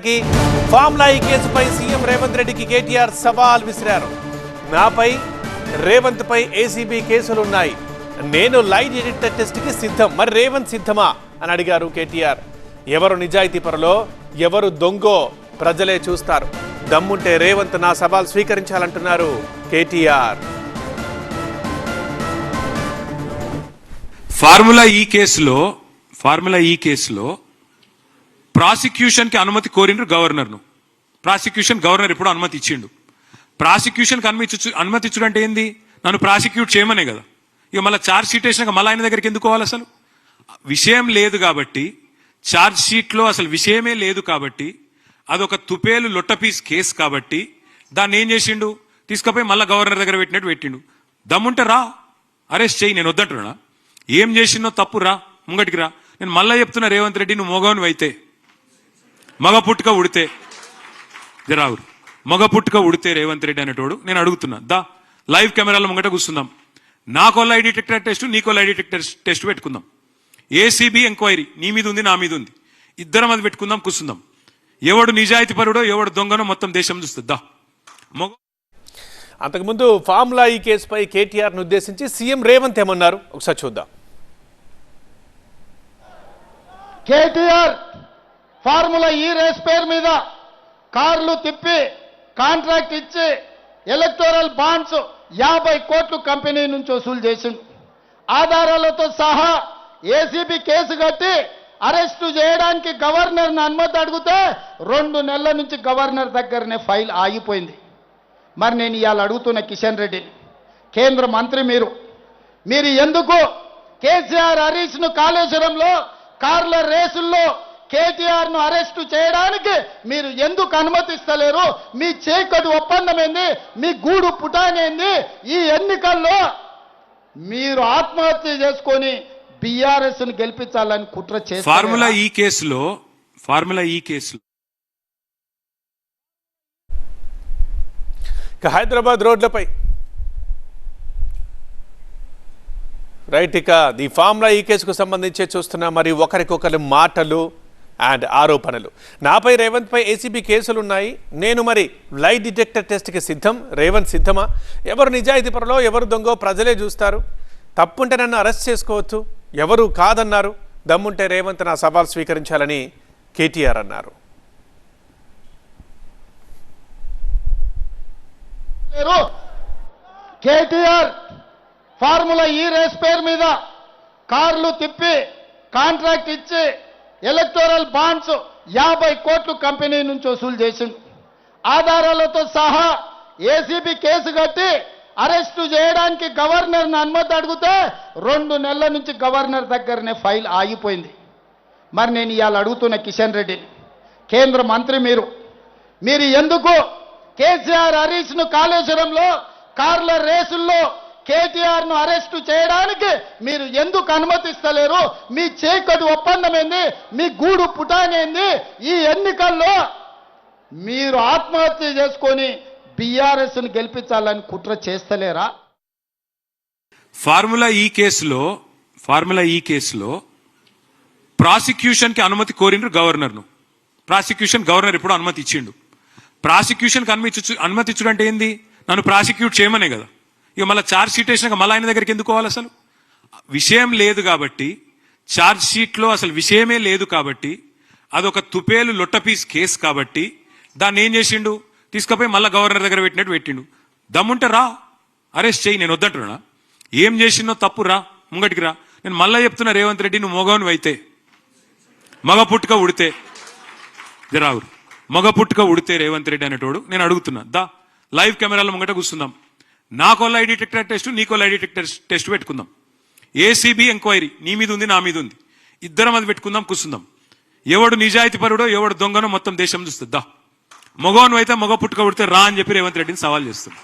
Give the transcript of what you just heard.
కి ఫామ్లా ఈ కేసుపై సీఎం రేవంత్ రెడ్డికి కేటీఆర్ సవాల్ విసిరారు. నాపై రేవంత్ పై ఏసీబీ కేసులున్నాయి. నేను లైట్ డిటెక్టర్ టెస్ట్కి సిద్ధం. మరి రేవంత్ సిద్ధమా? అని అడిగారు కేటీఆర్. ఎవరు నిజాయితీ పరలో ఎవరు దొంగో ప్రజలే చూస్తారు. దమ్ముంటే రేవంత్ నా సవాల్ స్వీకరించాలంటున్నారు కేటీఆర్. ఫార్ములా ఈ కేసులో ఫార్ములా ఈ కేసులో ప్రాసిక్యూషన్కి అనుమతి కోరిండ్రు గవర్నర్ను. ప్రాసిక్యూషన్ గవర్నర్ ఇప్పుడు అనుమతి ఇచ్చిండు. ప్రాసిక్యూషన్కి అనుమతి అనుమతి ఇచ్చుడు అంటే ఏంది? నన్ను ప్రాసిక్యూట్ చేయమనే కదా. ఇక మళ్ళీ ఛార్జ్ షీట్ వేసినాక మళ్ళీ ఆయన దగ్గరికి ఎందుకు పోవాలి అసలు? విషయం లేదు కాబట్టి ఛార్జ్ షీట్లో అసలు విషయమే లేదు కాబట్టి అదొక తుపేలు లొట్టపీస్ కేసు కాబట్టి దాన్ని ఏం చేసిండు? తీసుకుపోయి మళ్ళీ గవర్నర్ దగ్గర పెట్టినట్టు పెట్టిండు. దమ్ముంటే రా. అరెస్ట్ చేయి నేను వద్దంటున్నా. ఏం చేసినో తప్పు రా. ముంగటికి రా. నేను మళ్ళీ చెప్తున్నా రేవంత్ రెడ్డి నువ్వు మోగవని అయితే మగ పుట్టుక ఉడితే జరావురు మగ పుట్టుక ఉడితే రేవంత్ రెడ్డి అనేటోడు నేను అడుగుతున్నా. దా లైవ్ కెమెరాల ముంగట కూర్చుందాం. నాకో లై డిటెక్టర్ టెస్ట్ నీకో లై డిటెక్టర్ టెస్ట్ పెట్టుకుందాం. ఏసీబీ ఎంక్వైరీ నీ మీద ఉంది నా మీద ఉంది. ఇద్దరం అది పెట్టుకుందాం కూర్చుందాం. ఎవడు నిజాయితీ పరుడో ఎవడు దొంగనో మొత్తం దేశం చూస్తుంది. దా. మగ అంతకుముందు ఫామ్లా ఈ కేసుపై కేటీఆర్ను ఉద్దేశించి సీఎం రేవంత్ ఏమన్నారు? ఒకసారి చూద్దాం. కేటీఆర్ ఫార్ములా ఈ రేస్ పేరు మీద కార్లు తిప్పి కాంట్రాక్ట్ ఇచ్చి ఎలక్టోరల్ బాండ్స్ యాభై కోట్లు కంపెనీ నుంచి వసూలు చేసింది ఆధారాలతో సహా ఏసీబీ కేసు కట్టి అరెస్టు చేయడానికి గవర్నర్ని అనుమతి అడిగితే రెండు నెలల నుంచి గవర్నర్ దగ్గరనే ఫైల్ ఆగిపోయింది. మరి నేను ఇవాళ అడుగుతున్న కిషన్ రెడ్డిని కేంద్ర మంత్రి మీరు మీరు ఎందుకు కేసీఆర్ హరీష్ను కాళేశ్వరంలో కార్ల రేసుల్లో కేటీఆర్ను అరెస్టు చేయడానికి మీరు ఎందుకు అనుమతిస్తలేరు? మీ చేకటి ఒప్పందం ఏంది? మీ గూడు పుటానేంది ఈ ఎన్నికల్లో మీరు ఆత్మహత్య చేసుకొని బీఆర్ఎస్ను గెలిపించాలని కుట్ర చేస్తారు ఫార్ములా ఈ కేసులో ఫార్ములా ఈ కేసులో. హైదరాబాద్ రోడ్లపై. రైట్ ఇక ది ఫామ్లా ఈ కేసుకు సంబంధించి చూస్తున్న. మరి ఒకరికొకరి మాటలు అండ్ ఆరోపణలు. నాపై రేవంత్ పై ఏసీబీ కేసులు ఉన్నాయి నేను మరి లై డిటెక్టర్ టెస్ట్కి సిద్ధం? రేవంత్ సిద్ధమా? ఎవరు నిజాయితీ పరలో ఎవరు దొంగో ప్రజలే చూస్తారు. తప్పుంటే నన్ను అరెస్ట్ చేసుకోవచ్చు ఎవరు కాదన్నారు? దమ్ముంటే రేవంత్ నా సవాల్ స్వీకరించాలని కేటీఆర్ అన్నారు. కేటీఆర్ ఫార్ములా ఈ రేస్ పేరు మీద కార్లు తిప్పి కాంట్రాక్ట్ ఇచ్చి ఎలక్టోరల్ బాండ్స్ యాభై కోట్లు కంపెనీ నుంచి వసూలు చేసింది ఆధారాలతో సహా ఏసీబీ కేసు కట్టి అరెస్టు చేయడానికి గవర్నర్ని అనుమతి అడిగితే రెండు నెలల నుంచి గవర్నర్ దగ్గరనే ఫైల్ ఆగిపోయింది. మరి నేను ఇవాళ అడుగుతున్న కిషన్ రెడ్డిని కేంద్ర మంత్రి మీరు మీరు ఎందుకు కేసీఆర్ హరీష్ను కాళేశ్వరంలో కార్ల రేసుల్లో కేటీఆర్ను అరెస్టు చేయడానికి మీరు ఎందుకు అనుమతిస్తలేరు? మీ చేకటి ఒప్పందం ఏంది మీ గూడు పుటానేంది? ఈ ఎన్నికల్లో మీరు ఆత్మహత్య చేసుకొని బీఆర్ఎస్ను గెలిపించాలని కుట్ర చేస్తలేరా? ఫార్ములా ఈ కేసులో ఫార్ములా ఈ కేసులో ప్రాసిక్యూషన్కి అనుమతి కోరిండ్రు గవర్నర్ను. ప్రాసిక్యూషన్ గవర్నర్ ఇప్పుడు అనుమతి ఇచ్చిండు. ప్రాసిక్యూషన్కి అనుమతి అనుమతి ఇచ్చుడు అంటే ఏంది? నన్ను ప్రాసిక్యూట్ చేయమనే కదా. ఇక మళ్ళీ ఛార్జ్ షీట్ వేసినాక మళ్ళీ ఆయన దగ్గరికి ఎందుకు పోవాలి అసలు? విషయం లేదు కాబట్టి ఛార్జ్ షీట్లో అసలు విషయమే లేదు కాబట్టి అదొక తుపేలు లొట్టపీస్ కేసు కాబట్టి దాన్ని ఏం చేసిండు? తీసుకుపోయి మళ్ళీ గవర్నర్ దగ్గర పెట్టినట్టు పెట్టిండు. దమ్ముంటే రా అరెస్ట్ చేయి నేను వద్దంటున్నా. ఏం చేసిందో తప్పు రా ముంగటికి రా. నేను మళ్ళీ చెప్తున్నా రేవంత్ రెడ్డి నువ్వు మోగవని అయితే. మగ పుట్టుక ఉడితే. జరావురు మగ పుట్టుక ఉడితే రేవంత్ రెడ్డి అనేటోడు నేను అడుగుతున్నా. దా లైవ్ కెమెరాల ముంగట కూర్చుందాం. నాకో లై డిటెక్టర్ టెస్ట్ నీకో లై డిటెక్టర్ టెస్ట్ పెట్టుకుందాం. ఏసీబీ ఎంక్వైరీ నీ మీద ఉంది నా మీద ఉంది. ఇద్దరం అది పెట్టుకుందాం కూర్చుందాం. ఎవడు నిజాయితీ పరుడో ఎవడు దొంగనో మొత్తం దేశం చూస్తుందా. మగవను అయితే మగ పుట్టుక ఉడితే రా అని చెప్పి రేవంత్ రెడ్డిని సవాల్ చేస్తుంది.